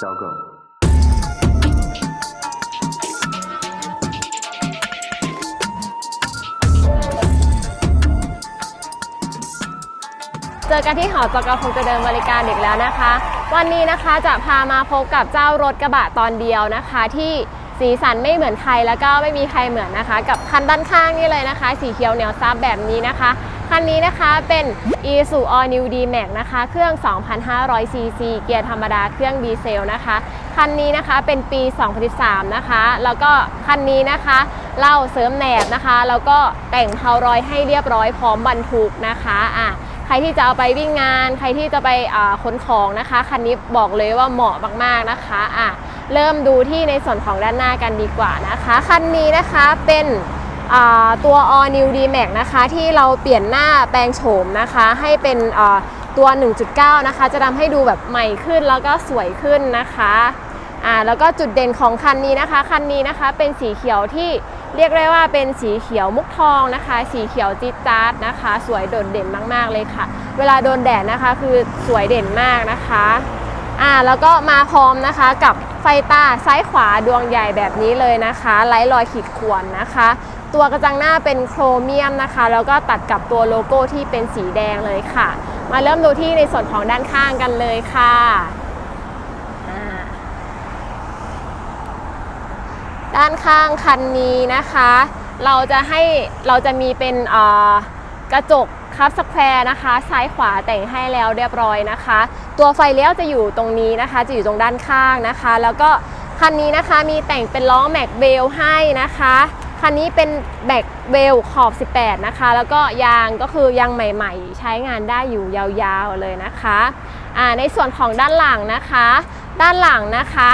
小狗。เจอกันที่หอจกคงจะเดินบริการอีกแล้วนะคะ วันนี้นะคะจะพามาพบกับเจ้ารถกระบะตอนเดียวนะคะ ที่สีสันไม่เหมือนใครแล้วก็ไม่มีใครเหมือนนะคะ กับคันด้านข้างนี่เลยนะคะ สีเขียวเหนียวซับแบบนี้นะคะ คันนี้นะคะเป็น i s u All New D-Max นะคะ เครื่อง 2,500 cc เกียร์ธรรมดาเครื่องดีเซลนะคะ คันนี้นะคะเป็นปี 2013 นะคะ แล้วก็คันนี้นะคะเล่าเสริมแหนบนะคะ แล้วก็แต่งเพารอยให้เรียบร้อยพร้อมบรรทุกนะคะอะใครที่จะเอาไปวิ่งงาน ใครที่จะไปอ่าขนของนะคะ คันนี้บอกเลยว่าเหมาะมากๆนะคะอะเริ่มดูที่ในส่วนของด้านหน้ากันดีกว่านะคะ คันนี้นะคะเป็น ตัว All New D-Max นะคะที่เราเปลี่ยนหน้าแปลงโฉมนะคะให้เป็นอ่าตัว 1.9 นะคะ จะทำให้ดูแบบใหม่ขึ้นแล้วก็สวยขึ้นนะคะอ่าแล้วก็จุดเด่นของคันนี้นะคะ คันนี้นะคะเป็นสีเขียวที่เรียกได้ว่าเป็นสีเขียวมุกทองนะคะ สีเขียวจิ๊ดจ๊าดนะคะ สวยโดดเด่นมากๆเลยค่ะ เวลาโดนแดดนะคะคือสวยเด่นมากนะคะอ่าแล้วก็มาพร้อมนะคะกับไฟตาซ้ายขวาดวงใหญ่แบบนี้เลยนะคะไร้รอยขีดข่วนนะคะ ตัวกระจังหน้าเป็นโครเมียมนะคะ แล้วก็ตัดกับตัวโลโก้ที่เป็นสีแดงเลยค่ะ มาเริ่มดูที่ในส่วนของด้านข้างกันเลยค่ะด้านข้างคันนี้นะคะ เราจะให้เราจะมีเป็นกระจกคับสแควร์นะคะ ซ้ายขวาแต่งให้แล้วเรียบร้อยนะคะ ตัวไฟเลี้ยวจะอยู่ตรงนี้นะคะ จะอยู่ตรงด้านข้างนะคะ แล้วก็คันนี้นะคะมีแต่งเป็นล้อแม็กเบลให้นะคะ คันนี้เป็นแม็กเบลขอบ 18 นะคะ แล้วก็ยางก็คือยางใหม่ๆ ใช้งานได้อยู่ยาวๆเลยนะคะอ่าในส่วนของด้านหลังนะคะ ด้านหลังนะคะ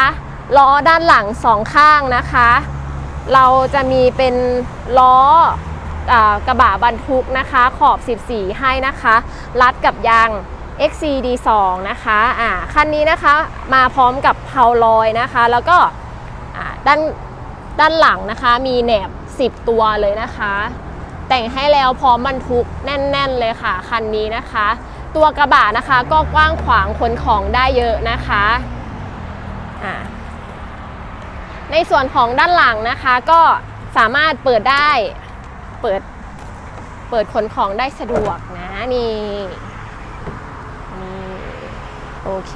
ล้อด้านหลังสองข้างนะคะ เราจะมีเป็นล้ออกระบะบรรทุกนะคะขอบ 14 ให้นะคะ รัดกับยาง XCD2 นะคะอ่าคันนี้นะคะมาพร้อมกับเพาลอยนะคะ แล้วก็ด้าน ด้านหลังนะคะมีแหนบ 10 ตัวเลยนะคะ แต่งให้แล้วพร้อมบรรทุกแน่น ๆ เลยค่ะคันนี้นะคะ ตัวกระบะนะคะก็กว้างขวางขนของได้เยอะนะคะอ่าในส่วนของด้านหลังนะคะก็สามารถเปิดได้เปิดเปิดขนของได้สะดวกนะนี่นี่โอเค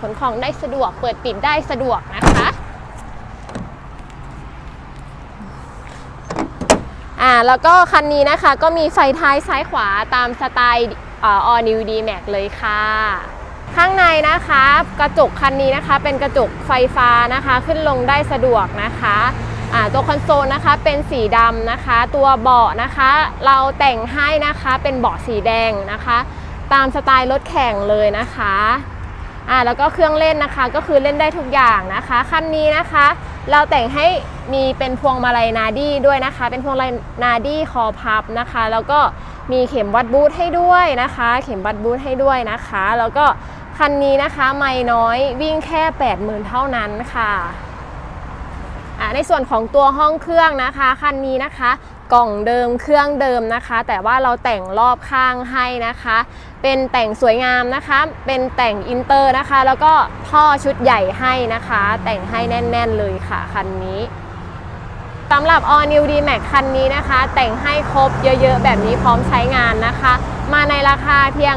ขนของได้สะดวก เปิดปิดได้สะดวกนะคะ อ่าแล้วก็คันนี้นะคะก็มีไฟท้ายซ้ายขวาตามสไตล์ออนิวดีแม็เลยค่ะ ข้างในนะคะกระจกคันนี้นะคะ เป็นกระจกไฟฟ้านะคะขึ้นลงได้สะดวกนะคะอ่าตัวคอนโซลนะคะเป็นสีดำนะคะ ตัวเบาะนะคะ เราแต่งให้นะคะเป็นเบาะสีแดงนะคะ ตามสไตล์รถแข่งเลยนะคะ อ่าแล้วก็เครื่องเล่นนะคะก็คือเล่นได้ทุกอย่างนะคะคันนี้นะคะ เราแต่งให้มีเป็นพวงมาลัยนาดี้ด้วยนะคะ เป็นพวงมาลัยนาดี้คอพับนะคะ แล้วก็มีเข็มวัดบูทให้ด้วยนะคะ เข็มวัดบูทให้ด้วยนะคะ แล้วก็คันนี้นะคะไม่น้อยวิ่งแค่ 80,000 เท่านั้นค่ะอ่าในส่วนของตัวห้องเครื่องนะคะคันนี้นะคะกล่องเดิมเครื่องเดิมนะคะ แต่ว่าเราแต่งรอบข้างให้นะคะ เป็นแต่งสวยงามนะคะ เป็นแต่งอินเตอร์นะคะ แล้วก็ท่อชุดใหญ่ให้นะคะ แต่งให้แน่น ๆ เลยค่ะคันนี้สำหรับ All New D-Max คันนี้นะคะ แต่งให้ครบเยอะๆ แบบนี้พร้อมใช้งานนะคะ มาในราคาเพียง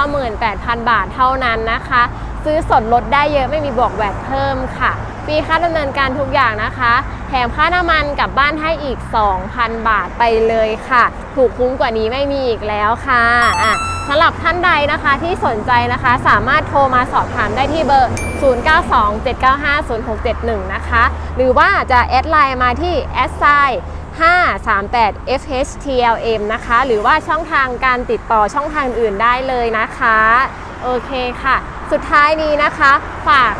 298,000 บาทเท่านั้นนะคะ ซื้อสดลดได้เยอะไม่มีบวกแวดเพิ่มค่ะ ฟรีค่าดำเนินการทุกอย่างนะคะ แถมค่าน้ำมันกลับบ้านให้อีก 2,000 บาทไปเลยค่ะ ถูกคุ้มกว่านี้ไม่มีอีกแล้วค่ะอะสำหรับท่านใดนะคะที่สนใจนะคะสามารถโทรมาสอบถามได้ที่เบอร์ 0927950671 นะคะ หรือว่าจะแอดไลน์มาที่แอดไซ538 FHTLM นะคะ หรือว่าช่องทางการติดต่อช่องทางอื่นได้เลยนะคะ โอเคค่ะ สุดท้ายนี้นะคะ ฝาก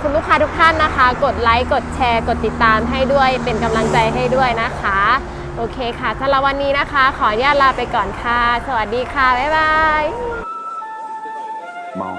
คุณลูกค้าทุกท่านนะคะ กดไลค์ กดแชร์ กดติดตามให้ด้วย เป็นกำลังใจให้ด้วยนะคะ โอเคค่ะสำหรับวันนี้นะคะ ขออนุญาตลาไปก่อนค่ะ สวัสดีค่ะ บ๊ายบายมอ。